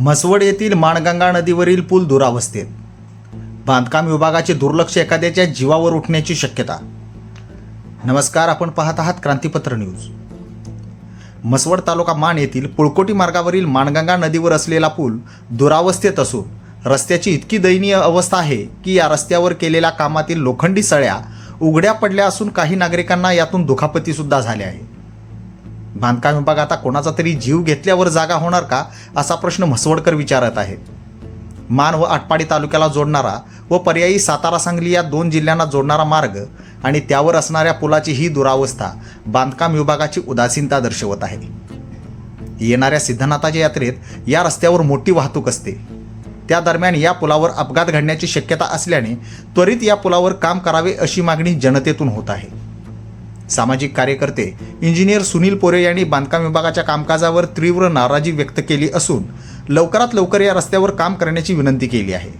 म्हसवड येथील माणगंगा नदीवरील पूल दुरावस्थेत. बांधकाम विभागाचे दुर्लक्ष एखाद्याच्या जीवावर उठण्याची शक्यता. नमस्कार आपण पाहत आहात क्रांतीपत्र न्यूज. म्हसवड तालुका मान येथील पुळकोटी मार्गावरील माणगंगा नदीवर असलेला पूल दुरावस्थेत असून रस्त्याची इतकी दयनीय अवस्था आहे की या रस्त्यावर केलेल्या कामातील लोखंडी सळ्या उघड्या पडल्या असून काही नागरिकांना यातून दुखापतीसुद्धा झाल्या आहे बांधकाम विभाग आता कोणाचा तरी जीव घेतल्यावर जागा होणार का असा प्रश्न म्हसवडकर विचारत आहेत. मान व आटपाडी तालुक्याला जोडणारा व पर्यायी सातारा सांगली या दोन जिल्ह्यांना जोडणारा मार्ग आणि त्यावर असणाऱ्या पुलाची ही दुरावस्था बांधकाम विभागाची उदासीनता दर्शवत आहे. येणाऱ्या सिद्धनाथाच्या यात्रेत या रस्त्यावर मोठी वाहतूक असते. त्या दरम्यान या पुलावर अपघात घडण्याची शक्यता असल्याने त्वरित या पुलावर काम करावे अशी मागणी जनतेतून होत आहे. सामाजिक कार्यकर्ते इंजिनियर सुनील पोरे यांनी बांधकाम विभागाच्या कामकाजावर तीव्र नाराजी व्यक्त केली असून लवकरात लवकर या रस्त्यावर काम करण्याची विनंती केली आहे.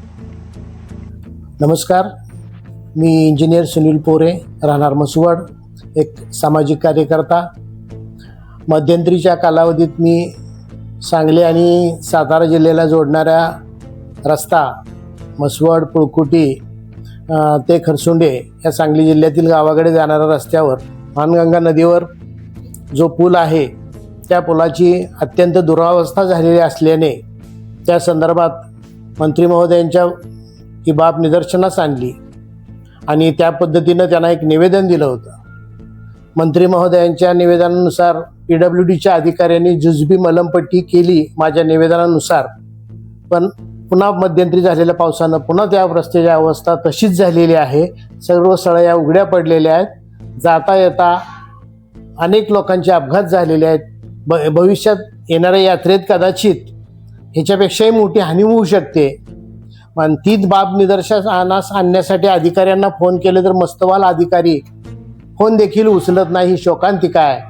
नमस्कार. मी इंजिनियर सुनील पोरे राहणार मसवड एक सामाजिक कार्यकर्ता. मध्यंतरीच्या कालावधीत मी सांगली आणि सातारा जिल्ह्याला जोडणाऱ्या रस्ता मसवड पुळकुटी ते खरसुंडे या सांगली जिल्ह्यातील गावाकडे जाणाऱ्या रस्त्यावर मानगंगा नदीवर जो पूल आहे त्या पुलाची अत्यंत दुरावस्था झालेली असल्याने त्या संदर्भात मंत्री महोदयांच्या ही बाब निदर्शनास आणली आणि त्या पद्धतीनं त्यांना एक निवेदन दिलं होतं. मंत्री महोदयांच्या निवेदनानुसार पी डब्ल्यू डीच्या अधिकाऱ्यांनी जुजबी मलमपट्टी केली माझ्या निवेदनानुसार. पण पुन्हा मध्यंतरी झालेल्या पावसानं पुन्हा त्या रस्त्याची अवस्था तशीच झालेली आहे. सर्व सळया उघड्या पडलेल्या आहेत. जाता येता अनेक लोकांचे अपघात झालेले आहेत. ब भविष्यात येणाऱ्या यात्रेत कदाचित ह्याच्यापेक्षाही मोठी हानी होऊ शकते. पण तीच बाब निदर्शनास आणण्यासाठी अधिकाऱ्यांना फोन केले तर मस्तवाल अधिकारी फोन देखील उचलत नाही. शोकांतिका आहे.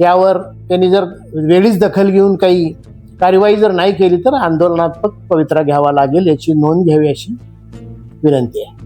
यावर त्यांनी जर वेळीच दखल घेऊन काही कार्यवाही जर नाही केली तर आंदोलनात्मक पवित्रा घ्यावा लागेल याची नोंद घ्यावी अशी विनंती आहे.